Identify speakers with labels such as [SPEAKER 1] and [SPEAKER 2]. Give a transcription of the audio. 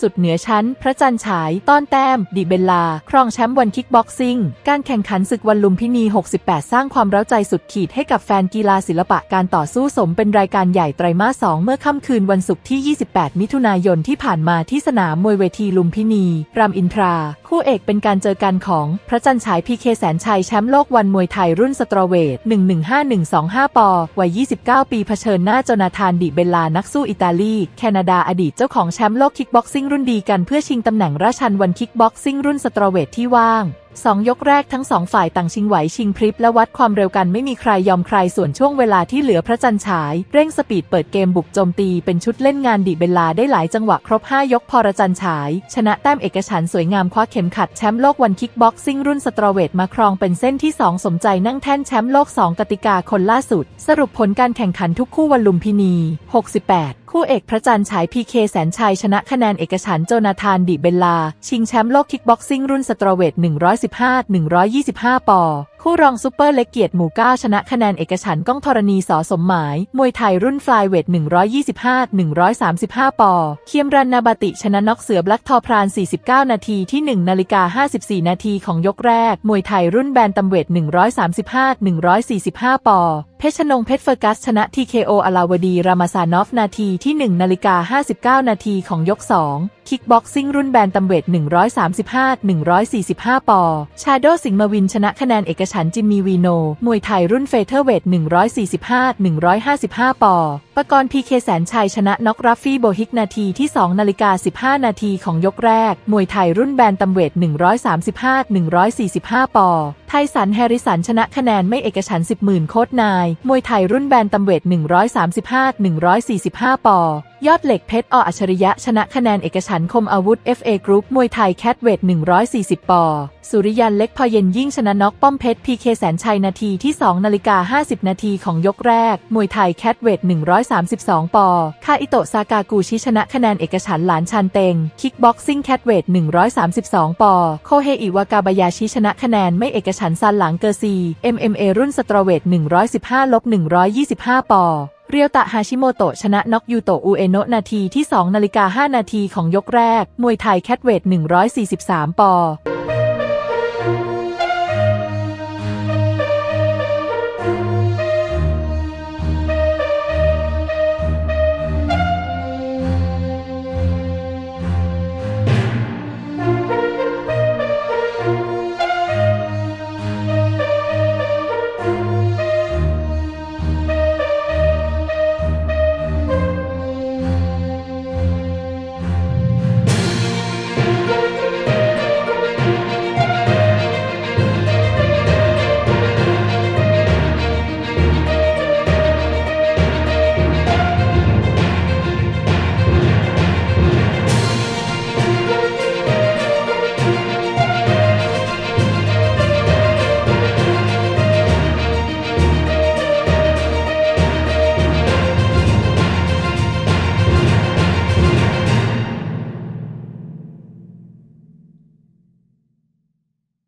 [SPEAKER 1] สุดเหนือชั้น พระจันทร์ฉาย ต้อนแต้ม ดิเบลลา ครองแชมป์วันคิกบ็อกซิ่ง การแข่งขันศึกวันลุมพินี 68 สร้างความเร้าใจสุดขีดให้กับแฟนกีฬาศิลปะการต่อสู้สมเป็นรายการใหญ่ไตรมาส 2 เมื่อค่ำคืนวันศุกร์ที่ 28 มิถุนายนที่ผ่านมาที่สนามมวยเวทีลุมพินี รามอินทราคู่เอกเป็นการเจอกันของพระจันทร์ฉายพีเคแสนชัยแชมป์โลกวันมวยไทยรุ่นสตรอเวท 115125 ปอ วัย 29 ปีเผชิญหน้าโจนาธานดิเบลลานักสู้อิตาลี แคนาดาอดีตเจ้าของแชมป์โลกคิกบ็อกซิ่งรุ่นดีกันเพื่อชิงตำแหน่งราชันวันคิกบ็อกซิ่งรุ่นสตรอเวทที่ว่าง สองยกแรกทั้งสองฝ่ายต่างชิงไหวชิงพริบและวัดความเร็วกันไม่มีใครยอมใครส่วนช่วงเวลาที่เหลือพระจันทร์ฉาย เร่งสปีดเปิดเกมบุกโจมตีเป็นชุดเล่นงานดิเบลลาได้หลายจังหวะครบ 5 ยกพอระจันทร์ฉาย ชนะแต้มเอกฉันสวยงามคว้าเข็มขัดแชมป์โลกวันคิกบ็อกซิ่งรุ่นสตรอเวทมาครองเป็นเส้นที่ 2 สมใจนั่งแท่นแชมป์โลก 2 กติกาคนล่าสุด สรุปผลการแข่งขันทุกคู่วันลุมพินี 68คู่เอกพระจันทร์ฉายพีเคแสนชัยชนะคะแนนเอกฉันโจนาธานดิเบลลา ชิงแชมป์โลกคิกบ็อกซิ่งรุ่นสตรเวท 115-125 ปอคู่รองซูเปอร์เล็กเกียรติหมู่ก้าชนะคะแนนเอกฉันก้องธรณีสอสมหมาย มวยไทยรุ่นฟลายเวท 125-135 ปอ เคียมรันนาบติชนะน็อกเสือบล็กทอพราน 49 นาทีที่ 1 นาฬิกา 54 นาทีของยกแรก มวยไทยรุ่นแบนตัมเวท 135-145 ปอ เพชรนงเพชรเฟอร์กัสชนะ TKO อลาวดี รามาซานอฟนาทีที่ 1 นาฬิกา 59 นาทีของยก 2 คิกบ็อกซิ่งรุ่นแบนตัมเวท 135-145 ปอ ชาโดสิงห์มวินชนะคะแนนเอกฉันจิมมีวีโน มวยไทยรุ่นเฟเธอร์เวท 145-155 ปอ ปกรณ์พีเคแสนชัยชนะน็อกรัฟฟี่โบฮิกนาทีที่ 2 นาฬิกา 15 นาทีของยกแรก มวยไทยรุ่นแบนตัมเวท 135-145 ปอ ไทสันแฮริสันชนะคะแนนไม่เอกฉัน10 หมื่นโคตรนาย มวยไทยรุ่นแบนตัมเวท 135-145 ปอ ยอดเหล็กเพชรออัจฉริยะชนะคะแนนเอกฉันคมอาวุธ FA Group มวยไทยแคทเวท 140 ปอ สุริยันเล็กพอเย็นยิ่งชนะน็อกป้อมเพชรพีเคแสนชัยนาทีที่ 2 นาฬิกา 50 นาทีของยกแรก มวยไทยแคทเวท132 ปอ คาอิโตะซากากูชิชนะคะแนนเอกฉันหลานชันเตง คิกบ็อกซิ่งแคทเวท132 ปอ โคเฮอิวากาบายาชิชนะคะแนนไม่เอกฉันซันหลังเกอร์ซี MMA รุ่นสตรเวท115ลบ125 ปอเรียวตะฮาชิโมโตะชนะน็อกยูโตะอุเอโนะนาทีที่ 2 นาฬิกา 5 นาทีของยกแรก มวยไทยแคทเวท143 ปอ